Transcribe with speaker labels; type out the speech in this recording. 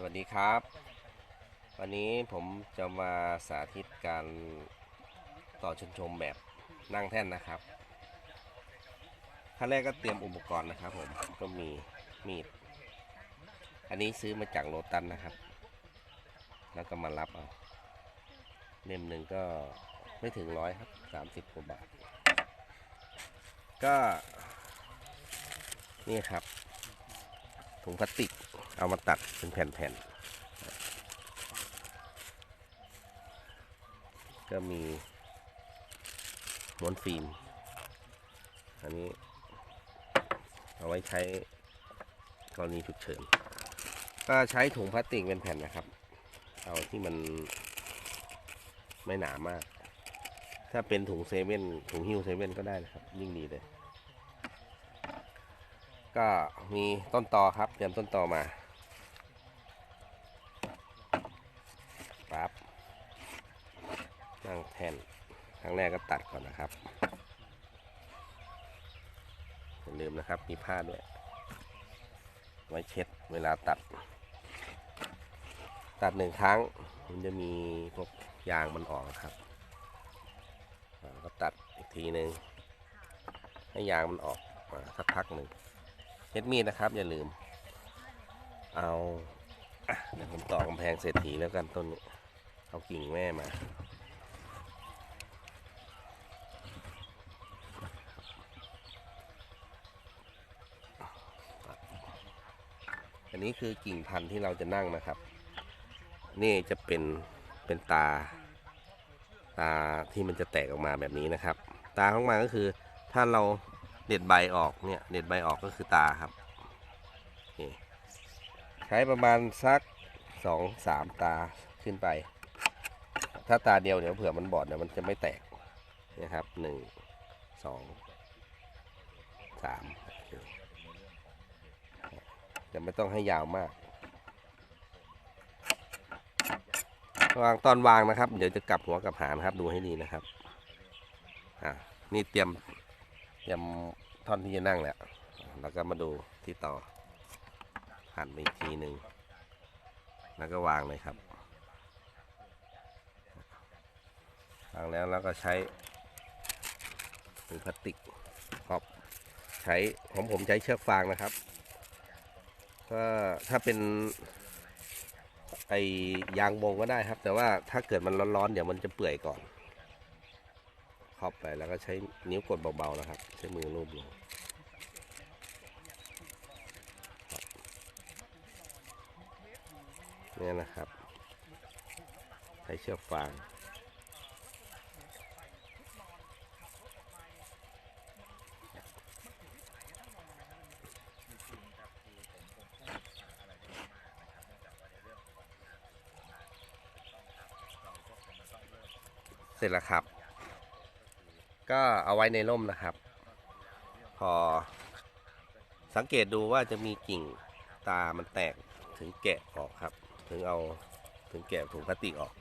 Speaker 1: สวัสดีครับ วันนี้ผมจะมาสาธิตการต่อชนชมแบบนั่งแท่นนะครับขั้นแรกก็เตรียมอุปกรณ์นะครับผมก็มีมีด อันนี้ซื้อมาจากโลตันนะครับ แล้วก็มารับเอาเล่มหนึ่งก็ไม่ถึงร้อยครับสามสิบกว่าบาท ก็ นี่ครับถุงพลาสติก เอามาตัดเป็นแผ่นๆ ก็มีม้วนฟิล์ม อันนี้ เอาไว้ใช้กรณีฉุกเฉิน ก็ใช้ถุงพลาสติกเป็นแผ่นนะครับ เอาที่มันไม่หนามาก ถ้าเป็นถุงเซเว่นถุงฮิ้วเซเว่นก็ได้นะครับ ยิ่งดีเลย ก็มีต้นตอครับ เตรียมต้นตอมา ปั๊บนั่งแท่นครั้งแรกก็ตัดก่อนนะครับอย่าลืมนะครับมีผ้าด้วย ไว้เช็ดเวลาตัด ตัดหนึ่งครั้ง มันจะมีพวกยางมันออกนะครับก็ตัดอีกทีหนึ่งให้ยางมันออกมาสักพักหนึ่งเฮ็ดมีดนะครับ อย่าลืม เอาเดี๋ยวผมต่อกำแพงเศรษฐีแล้วกันต้นนี้ เอากิ่งแม่มาอันนี้คือกิ่งพันธุ์ที่เราจะนั่งนะครับ นี่จะเป็นเป็นตา ตาที่มันจะแตกออกมาแบบนี้นะครับ ตาของมันก็คือถ้าเราเด็ดใบออกเนี่ยเด็ดใบออกก็คือตาครับใช้ประมาณสักสองสามตาขึ้นไป ถ้าตาเดียวเดี๋ยวเผื่อมันบอดเนี่ยมันจะไม่แตกนะครับหนึ่งสองสามโอเคแต่ไม่ต้องให้ยาวมากวางตอนวางนะครับ เดี๋ยวจะกลับหัวกลับหางนะครับ ดูให้ดีนะครับอะนี่เตรียมเตรียมท่อนที่จะนั่งแล้วแล้วก็มาดูที่ต่อหันไปอีกทีหนึ่งแล้วก็วางเลยครับ วางแล้วแล้วก็ใช้ถุงพลาสติกครอบใช้ของผมใช้เชือกฟางนะครับก็ถ้าเป็นไอยางวงก็ได้ครับ แต่ว่าถ้าเกิดมันร้อนๆเดี๋ยวมันจะเปื่อยก่อนครอบไปแล้วก็ใช้นิ้วกดเบาๆนะครับ ใช้มือลูบลงเนี่ยนะครับ ใช้เชือกฟาง เสร็จแล้วครับ ก็เอาไว้ในร่มนะครับ พอสังเกตดูว่าจะมีกิ่งตามันแตกถึงแกะออกครับ ถึงเอาถึงแกะถุงพลาสติกออก